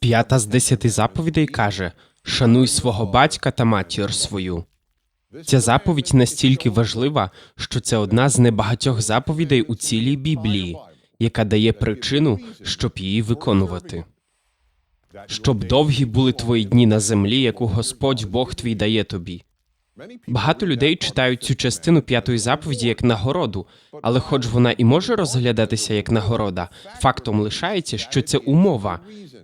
П'ята з десяти заповідей каже: Шануй свого батька та матір свою. Ця заповідь настільки важлива, що це одна з небагатьох заповідей у цілій Біблії, яка дає причину, щоб її виконувати. Щоб довгі були твої дні на землі, яку Господь Бог твій дає тобі. Багато людей читають цю частину п'ятої заповіді як нагороду, але, хоч вона і може розглядатися як нагорода, фактом лишається, що це умова.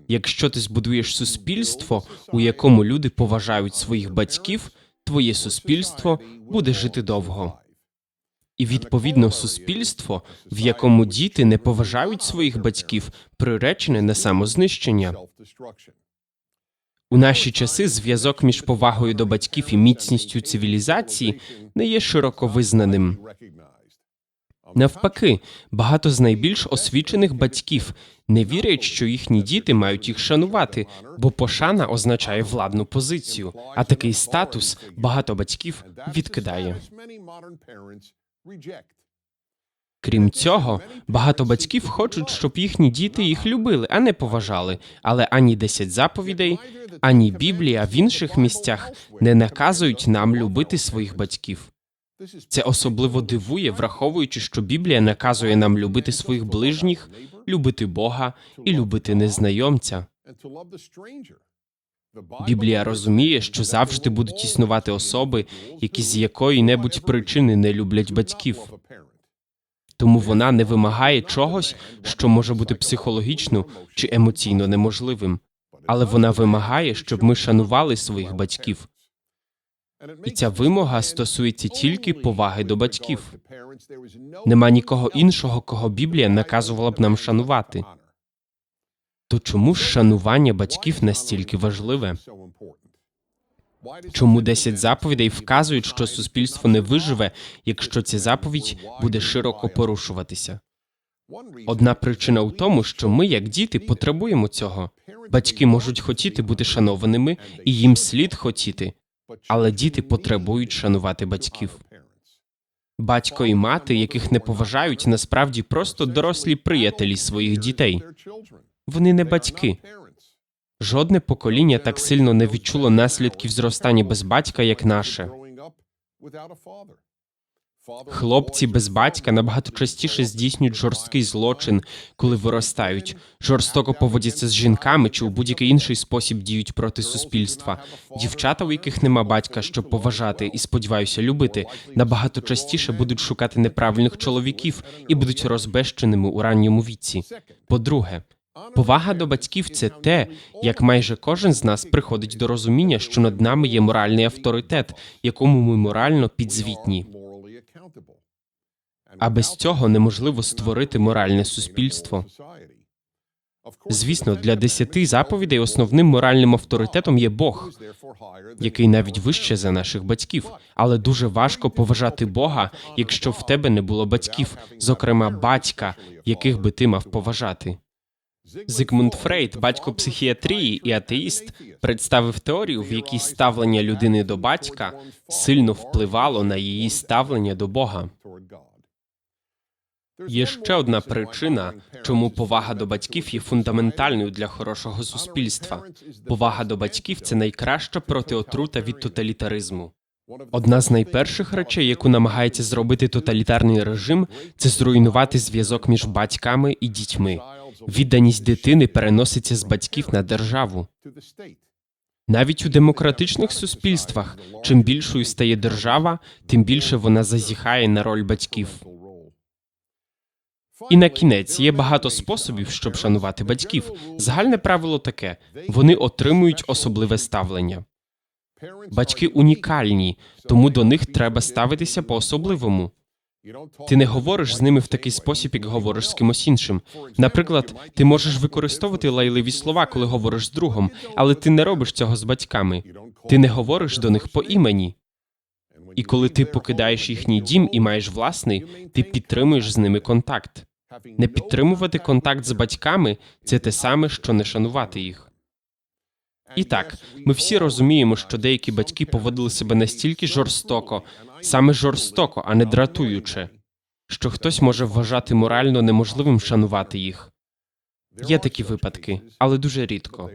Якщо ти збудуєш суспільство, у якому люди поважають своїх батьків, твоє суспільство буде жити довго. І відповідно суспільство, в якому діти не поважають своїх батьків, приречене на самознищення. У наші часи зв'язок між повагою до батьків і міцністю цивілізації не є широко визнаним. Навпаки, багато з найбільш освічених батьків не вірять, що їхні діти мають їх шанувати, бо пошана означає владну позицію, а такий статус багато батьків відкидає. Крім цього, багато батьків хочуть, щоб їхні діти їх любили, а не поважали. Але ані десять заповідей, ані Біблія в інших місцях не наказують нам любити своїх батьків. Це особливо дивує, враховуючи, що Біблія наказує нам любити своїх ближніх, любити Бога і любити незнайомця. Біблія розуміє, що завжди будуть існувати особи, які з якої-небудь причини не люблять батьків. Тому вона не вимагає чогось, що може бути психологічно чи емоційно неможливим, але вона вимагає, щоб ми шанували своїх батьків. І ця вимога стосується тільки поваги до батьків. Нема нікого іншого, кого Біблія наказувала б нам шанувати. То чому ж шанування батьків настільки важливе? Чому 10 заповідей вказують, що суспільство не виживе, якщо ця заповідь буде широко порушуватися? Одна причина у тому, що ми, як діти, потребуємо цього. Батьки можуть хотіти бути шанованими, і їм слід хотіти, але діти потребують шанувати батьків. Батько і мати, яких не поважають, насправді просто дорослі приятелі своїх дітей. Вони не батьки. Жодне покоління так сильно не відчуло наслідків зростання без батька, як наше. Хлопці без батька набагато частіше здійснюють жорсткий злочин, коли виростають, жорстоко поводяться з жінками чи у будь-який інший спосіб діють проти суспільства. Дівчата, у яких нема батька, щоб поважати і сподіваюся любити, набагато частіше будуть шукати неправильних чоловіків і будуть розбещеними у ранньому віці. По-друге, Повага до батьків це те, як майже кожен з нас приходить до розуміння, що над нами є моральний авторитет, якому ми морально підзвітні. А без цього неможливо створити моральне суспільство. Звісно, для десяти заповідей основним моральним авторитетом є Бог, який навіть вище за наших батьків. Але дуже важко поважати Бога, якщо в тебе не було батьків, зокрема батька, яких би ти мав поважати. Зигмунд Фрейд, батько психіатрії і атеїст, представив теорію, в якій ставлення людини до батька сильно впливало на її ставлення до Бога. Є ще одна причина, чому повага до батьків є фундаментальною для хорошого суспільства. Повага до батьків це найкраща протиотрута від тоталітаризму. Одна з найперших речей, яку намагається зробити тоталітарний режим, це зруйнувати зв'язок між батьками і дітьми. Відданість дитини переноситься з батьків на державу. Навіть у демократичних суспільствах, чим більшою стає держава, тим більше вона зазіхає на роль батьків. І на кінець є багато способів, щоб шанувати батьків. Загальне правило таке: вони отримують особливе ставлення. Батьки унікальні, тому до них треба ставитися по особливому. Ти не говориш з ними в такий спосіб, як говориш з кимось іншим. Наприклад, ти можеш використовувати лайливі слова, коли говориш з другом, але ти не робиш цього з батьками. Ти не говориш до них по імені. І коли ти покидаєш їхній дім і маєш власний, ти підтримуєш з ними контакт. Не підтримувати контакт з батьками це те саме, що не шанувати їх. І так, ми всі розуміємо, що деякі батьки поводили себе настільки жорстоко, саме жорстоко, а не дратуюче, що хтось може вважати морально неможливим шанувати їх. Є такі випадки, але дуже рідко.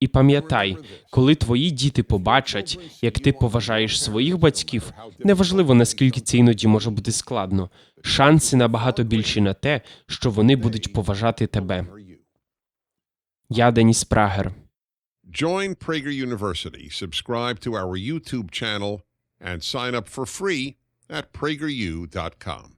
І пам'ятай, коли твої діти побачать, як ти поважаєш своїх батьків, неважливо наскільки це іноді може бути складно, шанси набагато більші на те, що вони будуть поважати тебе. Я Деніс Прагер. Join Prager University, subscribe to our YouTube channel, and sign up for free at prageru.com.